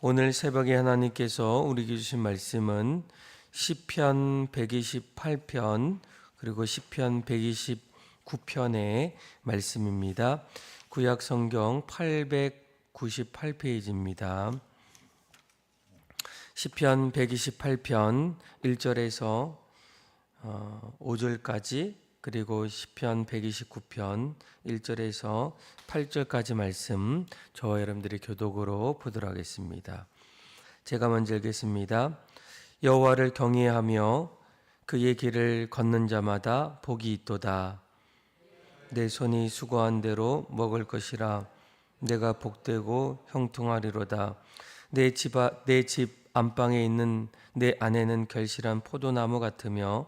오늘 새벽에 하나님께서 우리에게 주신 말씀은 시편 128편 그리고 시편 129편의 말씀입니다. 구약 성경 898페이지입니다. 시편 128편 1절에서 5절까지 그리고 시편 129편 1절에서 8절까지 말씀 저와 여러분들이 교독으로 보도록 하겠습니다. 제가 먼저 읽겠습니다. 여호와를 경외하며 그의 길을 걷는 자마다 복이 있도다. 내 손이 수고한 대로 먹을 것이라 내가 복되고 형통하리로다. 내 집 내집 안방에 있는 내 아내는 결실한 포도나무 같으며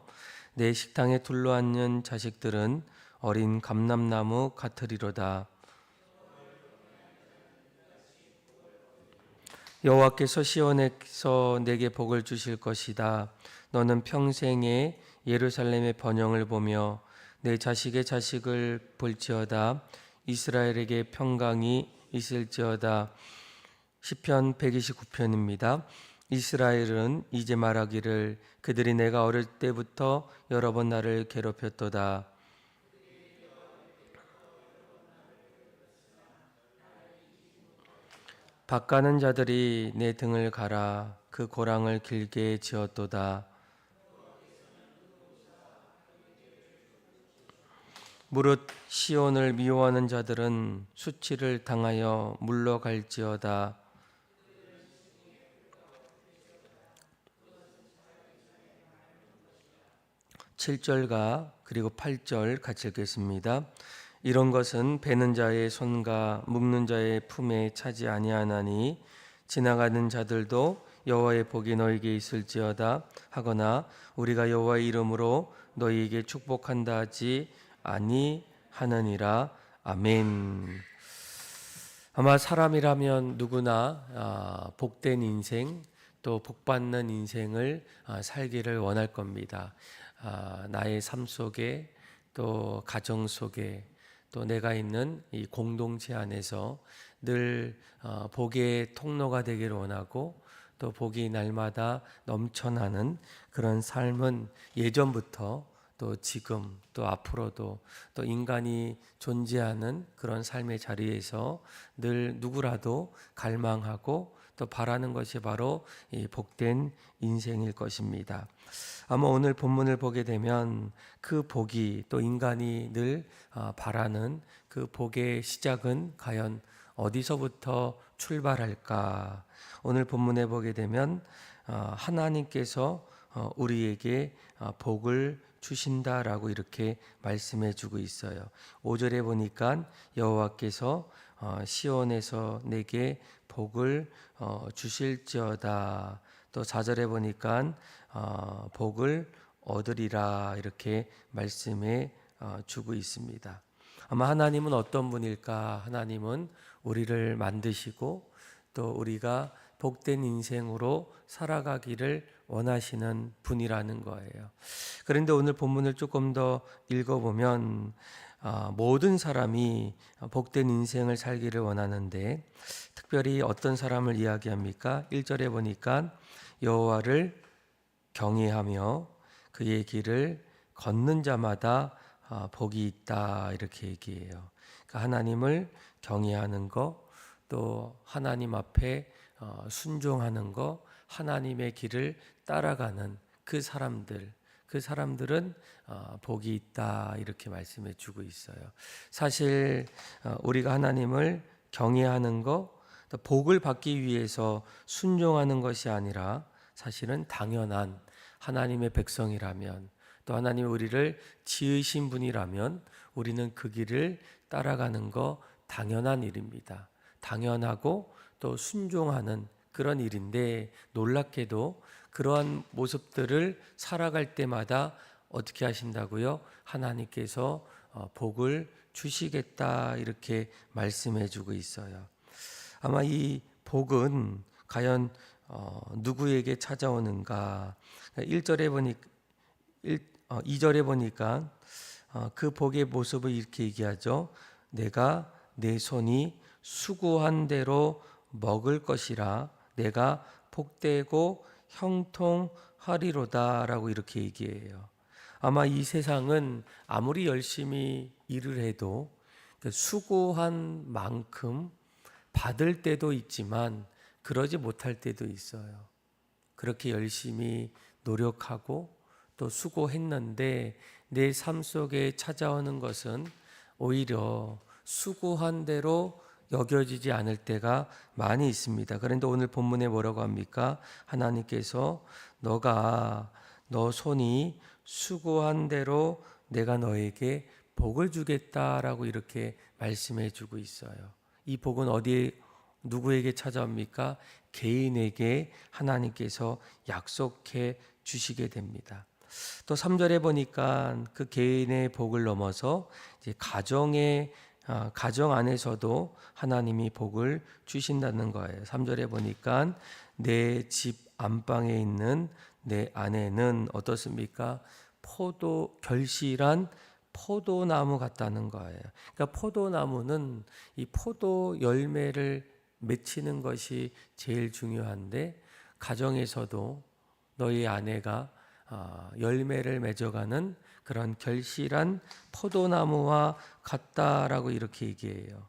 내 식당에 둘러앉는 자식들은 어린 감람나무 같으리로다. 여호와께서 시온에서 내게 복을 주실 것이다. 너는 평생에 예루살렘의 번영을 보며 내 자식의 자식을 볼지어다. 이스라엘에게 평강이 있을지어다. 시편 129편입니다. 이스라엘은 이제 말하기를 그들이 내가 어릴 때부터 여러 번 나를 괴롭혔도다. 바가는 자들이 내 등을 가라 그 고랑을 길게 지었도다. 무릇 시온을 미워하는 자들은 수치를 당하여 물러갈지어다. 7절과 그리고 8절 같이 읽겠습니다. 이런 것은 베는 자의 손과 묶는 자의 품에 차지 아니하나니 지나가는 자들도 여호와의 복이 너에게 있을지어다 하거나 우리가 여호와의 이름으로 너희에게 축복한다 하지 아니하느니라 아멘. 아마 사람이라면 누구나 아, 복된 인생 또 복받는 인생을 아, 살기를 원할 겁니다. 아, 나의 삶 속에 또 가정 속에 또 내가 있는 이 공동체 안에서 늘 어, 복의 통로가 되기를 원하고 또 복이 날마다 넘쳐나는 그런 삶은 예전부터 또 지금 또 앞으로도 또 인간이 존재하는 그런 삶의 자리에서 늘 누구라도 갈망하고 또 바라는 것이 바로 이 복된 인생일 것입니다. 아마 오늘 본문을 보게 되면 그 복이 또 인간이 늘 아, 바라는 그 복의 시작은 과연 어디서부터 출발할까? 오늘 본문에 보게 되면 아, 하나님께서 어, 우리에게 아, 복을 주신다라고 이렇게 말씀해 주고 있어요. 5절에 보니까 여호와께서 어, 시온에서 내게 복을 어, 주실지어다. 또 4절에 보니까 어, 복을 얻으리라 이렇게 말씀해 어, 주고 있습니다. 아마 하나님은 어떤 분일까? 하나님은 우리를 만드시고 또 우리가 복된 인생으로 살아가기를 원하시는 분이라는 거예요. 그런데 오늘 본문을 조금 더 읽어보면 어, 모든 사람이 복된 인생을 살기를 원하는데 특별히 어떤 사람을 이야기합니까? 1절에 보니까 여호와를 경외하며 그의 길을 걷는 자마다 어, 복이 있다 이렇게 얘기해요. 그러니까 하나님을 경외하는 거, 또 하나님 앞에 어, 순종하는 거, 하나님의 길을 따라가는 그 사람들, 그 사람들은 어, 복이 있다 이렇게 말씀해 주고 있어요. 사실 우리가 하나님을 경외하는 거, 복을 받기 위해서 순종하는 것이 아니라 사실은 당연한 하나님의 백성이라면 또 하나님 우리를 지으신 분이라면 우리는 그 길을 따라가는 거 당연한 일입니다. 당연하고 또 순종하는 그런 일인데 놀랍게도 그러한 모습들을 살아갈 때마다 어떻게 하신다고요? 하나님께서 어, 복을 주시겠다 이렇게 말씀해 주고 있어요. 아마 이 복은 과연 어, 누구에게 찾아오는가? 1절에 보니까 1, 어, 2절에 보니까 어, 그 복의 모습을 이렇게 얘기하죠. 내가 내 손이 수고한 대로 먹을 것이라 내가 복되고 형통하리로다라고 이렇게 얘기해요. 아마 이 세상은 아무리 열심히 일을 해도 그 수고한 만큼 받을 때도 있지만 그러지 못할 때도 있어요. 그렇게 열심히 노력하고 또 수고했는데 내 삶 속에 찾아오는 것은 오히려 수고한 대로 여겨지지 않을 때가 많이 있습니다. 그런데 오늘 본문에 뭐라고 합니까? 하나님께서 너가 너 손이 수고한 대로 내가 너에게 복을 주겠다라고 이렇게 말씀해 주고 있어요. 이 복은 어디에 누구에게 찾아옵니까? 개인에게 하나님께서 약속해 주시게 됩니다. 또 3절에 보니까 그 개인의 복을 넘어서 가정의 아, 가정 안에서도 하나님이 복을 주신다는 거예요. 3절에 보니까 내 집 안방에 있는 내 아내는 어떻습니까? 포도 결실한 포도나무 같다는 거예요. 그러니까 포도나무는 이 포도 열매를 맺히는 것이 제일 중요한데 가정에서도 너희 아내가 아, 열매를 맺어가는 그런 결실한 포도나무와 같다라고 이렇게 얘기해요.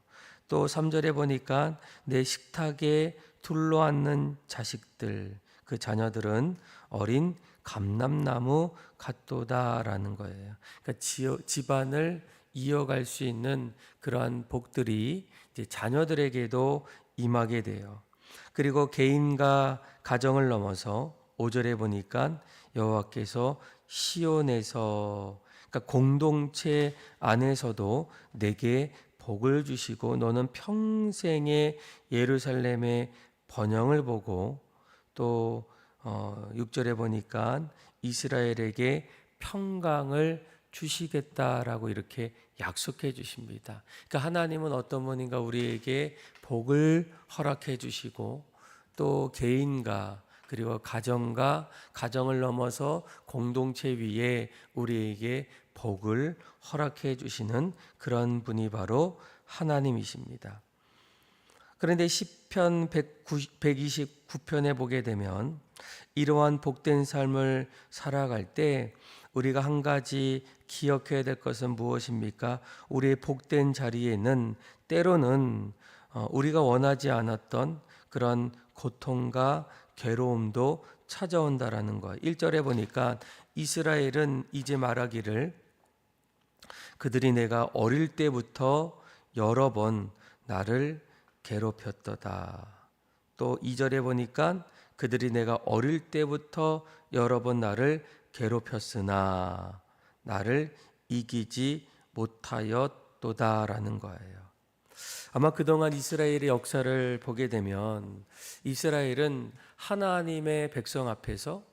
또 3절에 보니까 내 식탁에 둘러앉는 자식들 그 자녀들은 어린 감람나무 같도다라는 거예요. 그러니까 지어, 집안을 이어갈 수 있는 그러한 복들이 자녀들에게도 임하게 돼요. 그리고 개인과 가정을 넘어서 5절에 보니까 여호와께서 시온에서 그러니까 공동체 안에서도 내게 복을 주시고 너는 평생에 예루살렘의 번영을 보고 또 어, 6절에 보니까 이스라엘에게 평강을 주시겠다라고 이렇게 약속해 주십니다. 그러니까 하나님은 어떤 분인가 우리에게 복을 허락해 주시고 또 개인과 그리고 가정과 가정을 넘어서 공동체 위에 우리에게 복을 허락해 주시는 그런 분이 바로 하나님이십니다. 그런데 시편 129편에 보게 되면 이러한 복된 삶을 살아갈 때 우리가 한 가지 기억해야 될 것은 무엇입니까? 우리의 복된 자리에는 때로는 어, 우리가 원하지 않았던 그런 고통과 괴로움도 찾아온다라는 거. 1절에 보니까 이스라엘은 이제 말하기를 그들이 내가 어릴 때부터 여러 번 나를 괴롭혔도다. 또 2절에 보니까 그들이 내가 어릴 때부터 여러 번 나를 괴롭혔으나 나를 이기지 못하였도다라는 거예요. 아마 그동안 이스라엘의 역사를 보게 되면 이스라엘은 하나님의 백성 앞에서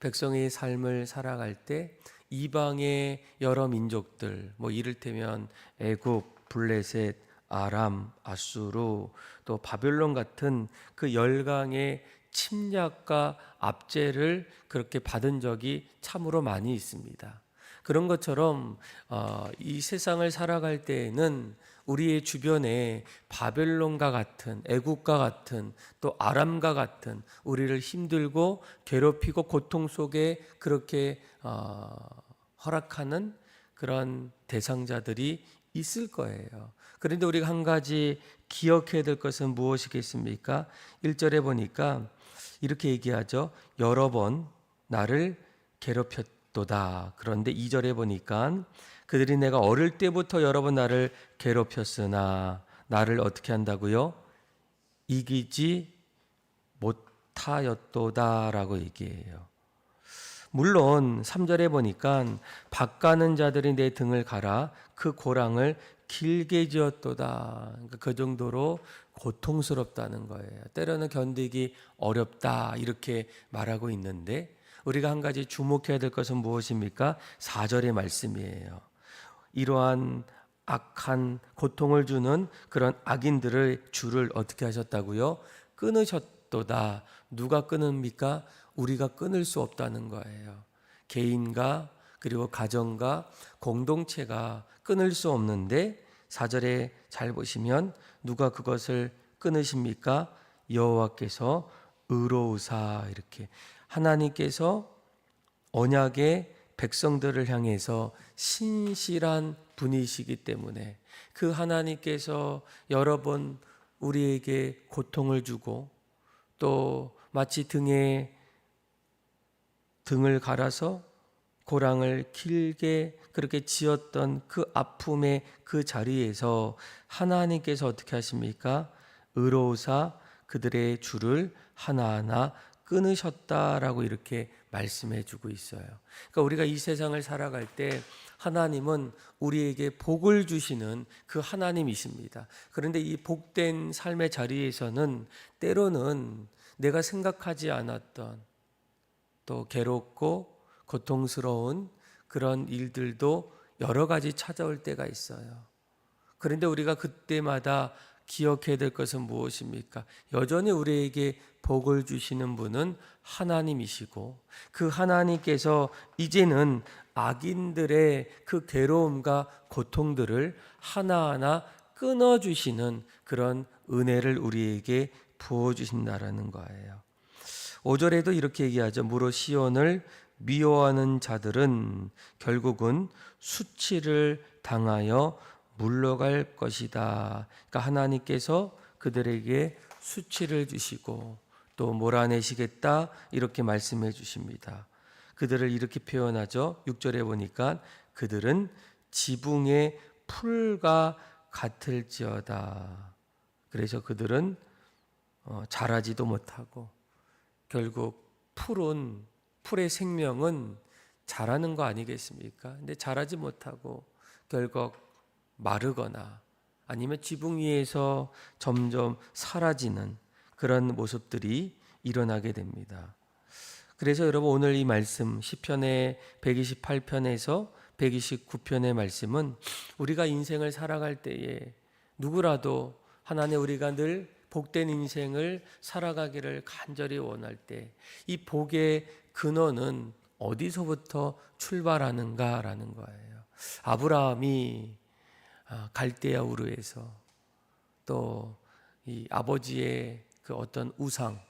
백성의 삶을 살아갈 때 이방의 여러 민족들 뭐 이를테면 애굽, 블레셋, 아람, 아수르 또 바벨론 같은 그 열강의 침략과 압제를 그렇게 받은 적이 참으로 많이 있습니다. 그런 것처럼 어, 이 세상을 살아갈 때에는 우리의 주변에 바벨론과 같은 애국과 같은 또 아람과 같은 우리를 힘들고 괴롭히고 고통 속에 그렇게 어, 허락하는 그런 대상자들이 있을 거예요. 그런데 우리가 한 가지 기억해야 될 것은 무엇이겠습니까? 1절에 보니까 이렇게 얘기하죠. 여러 번 나를 괴롭혔도다. 그런데 2절에 보니까 그들이 내가 어릴 때부터 여러 번 나를 괴롭혔으나 나를 어떻게 한다고요? 이기지 못하였도다라고 얘기해요. 물론 3절에 보니까 박가는 자들이 내 등을 갈아 그 고랑을 길게 지었도다. 그러니까 그 정도로 고통스럽다는 거예요. 때로는 견디기 어렵다 이렇게 말하고 있는데 우리가 한 가지 주목해야 될 것은 무엇입니까? 4절의 말씀이에요. 이러한 악한 고통을 주는 그런 악인들의 줄을 어떻게 하셨다고요? 끊으셨도다. 누가 끊습니까? 우리가 끊을 수 없다는 거예요. 개인과 그리고 가정과 공동체가 끊을 수 없는데 사절에 잘 보시면 누가 그것을 끊으십니까? 여호와께서 의로우사 이렇게 하나님께서 언약의 백성들을 향해서 신실한 분이시기 때문에 그 하나님께서 여러 번 우리에게 고통을 주고 또 마치 등에 등을 갈아서 고랑을 길게 그렇게 지었던 그 아픔의 그 자리에서 하나님께서 어떻게 하십니까? 의로우사 그들의 줄을 하나하나 끊으셨다라고 이렇게 말씀해 주고 있어요. 그러니까 우리가 이 세상을 살아갈 때 하나님은 우리에게 복을 주시는 그 하나님이십니다. 그런데 이 복된 삶의 자리에서는 때로는 내가 생각하지 않았던 또 괴롭고 고통스러운 그런 일들도 여러 가지 찾아올 때가 있어요. 그런데 우리가 그때마다 기억해야 될 것은 무엇입니까? 여전히 우리에게 복을 주시는 분은 하나님이시고 그 하나님께서 이제는 악인들의 그 괴로움과 고통들을 하나하나 끊어 주시는 그런 은혜를 우리에게 부어 주신다라는 거예요. 5절에도 이렇게 얘기하죠. 무로 시온을 미워하는 자들은 결국은 수치를 당하여 물러갈 것이다. 그러니까 하나님께서 그들에게 수치를 주시고 또 몰아내시겠다 이렇게 말씀해 주십니다. 그들을 이렇게 표현하죠. 6절에 보니까 그들은 지붕의 풀과 같을지어다. 그래서 그들은 어, 자라지도 못하고 결국 풀은 풀의 생명은 자라는 거 아니겠습니까? 근데 자라지 못하고 결국 마르거나 아니면 지붕 위에서 점점 사라지는 그런 모습들이 일어나게 됩니다. 그래서 여러분 오늘 이 말씀 시편의 128편에서 129편의 말씀은 우리가 인생을 살아갈 때에 누구라도 하나님 우리가 늘 복된 인생을 살아가기를 간절히 원할 때 이 복의 근원은 어디서부터 출발하는가라는 거예요. 아브라함이 아, 갈대아 우르에서 또 이 아버지의 그 어떤 우상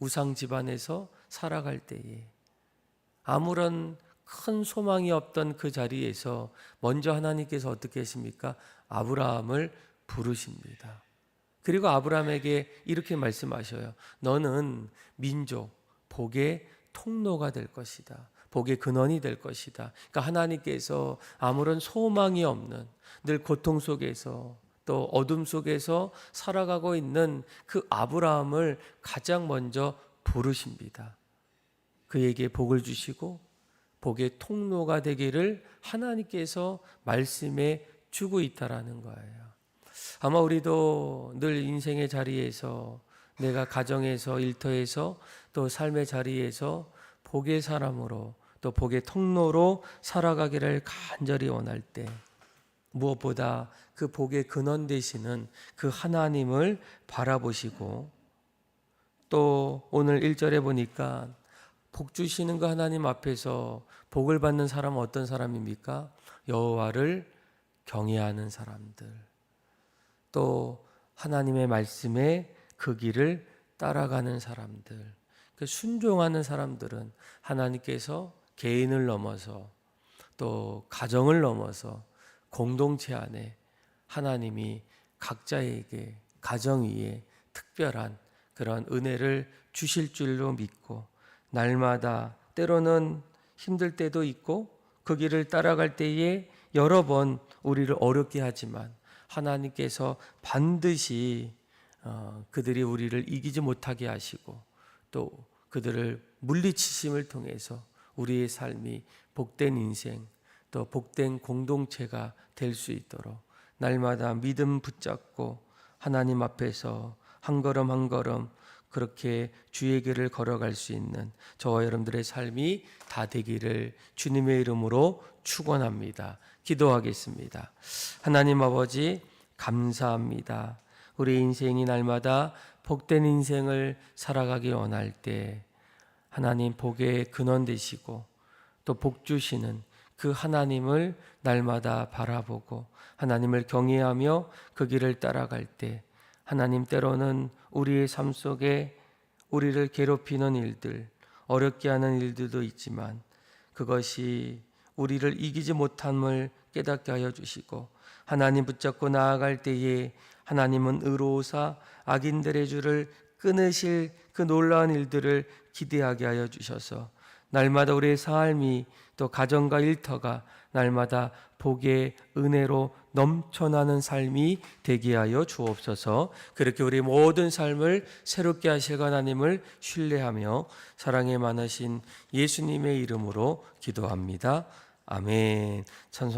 우상 집안에서 살아갈 때에 아무런 큰 소망이 없던 그 자리에서 먼저 하나님께서 어떻게 했습니까? 아브라함을 부르십니다. 그리고 아브라함에게 이렇게 말씀하셔요. 너는 민족, 복의 통로가 될 것이다. 복의 근원이 될 것이다. 그러니까 하나님께서 아무런 소망이 없는 늘 고통 속에서 또 어둠 속에서 살아가고 있는 그 아브라함을 가장 먼저 부르십니다. 그에게 복을 주시고 복의 통로가 되기를 하나님께서 말씀해 주고 있다라는 거예요. 아마 우리도 늘 인생의 자리에서 내가 가정에서 일터에서 또 삶의 자리에서 복의 사람으로 또 복의 통로로 살아가기를 간절히 원할 때 무엇보다 그 복의 근원 되시는 그 하나님을 바라보시고 또 오늘 1절에 보니까 복 주시는 그 하나님 앞에서 복을 받는 사람은 어떤 사람입니까? 여호와를 경외하는 사람들. 또 하나님의 말씀에 그 길을 따라가는 사람들. 그 순종하는 사람들은 하나님께서 개인을 넘어서 또 가정을 넘어서 공동체 안에 하나님이 각자에게 가정 위에 특별한 그런 은혜를 주실 줄로 믿고 날마다 때로는 힘들 때도 있고 그 길을 따라갈 때에 여러 번 우리를 어렵게 하지만 하나님께서 반드시 어, 그들이 우리를 이기지 못하게 하시고 또 그들을 물리치심을 통해서 우리의 삶이 복된 인생 또 복된 공동체가 될 수 있도록 날마다 믿음 붙잡고 하나님 앞에서 한 걸음 한 걸음 그렇게 주의 길을 걸어갈 수 있는 저와 여러분들의 삶이 다 되기를 주님의 이름으로 축원합니다. 기도하겠습니다. 하나님 아버지 감사합니다. 우리 인생이 날마다 복된 인생을 살아가기 원할 때 하나님 복의 근원 되시고 또 복 주시는 그 하나님을 날마다 바라보고 하나님을 경외하며 그 길을 따라갈 때 하나님 때로는 우리의 삶 속에 우리를 괴롭히는 일들, 어렵게 하는 일들도 있지만 그것이 우리를 이기지 못함을 깨닫게 하여 주시고 하나님 붙잡고 나아갈 때에 하나님은 의로우사 악인들의 줄을 끊으실 그 놀라운 일들을 기대하게 하여 주셔서 날마다 우리의 삶이 또 가정과 일터가 날마다 복의 은혜로 넘쳐나는 삶이 되게 하여 주옵소서. 그렇게 우리 모든 삶을 새롭게 하실 하나님을 신뢰하며 사랑에 많으신 예수님의 이름으로 기도합니다. 아멘. 찬송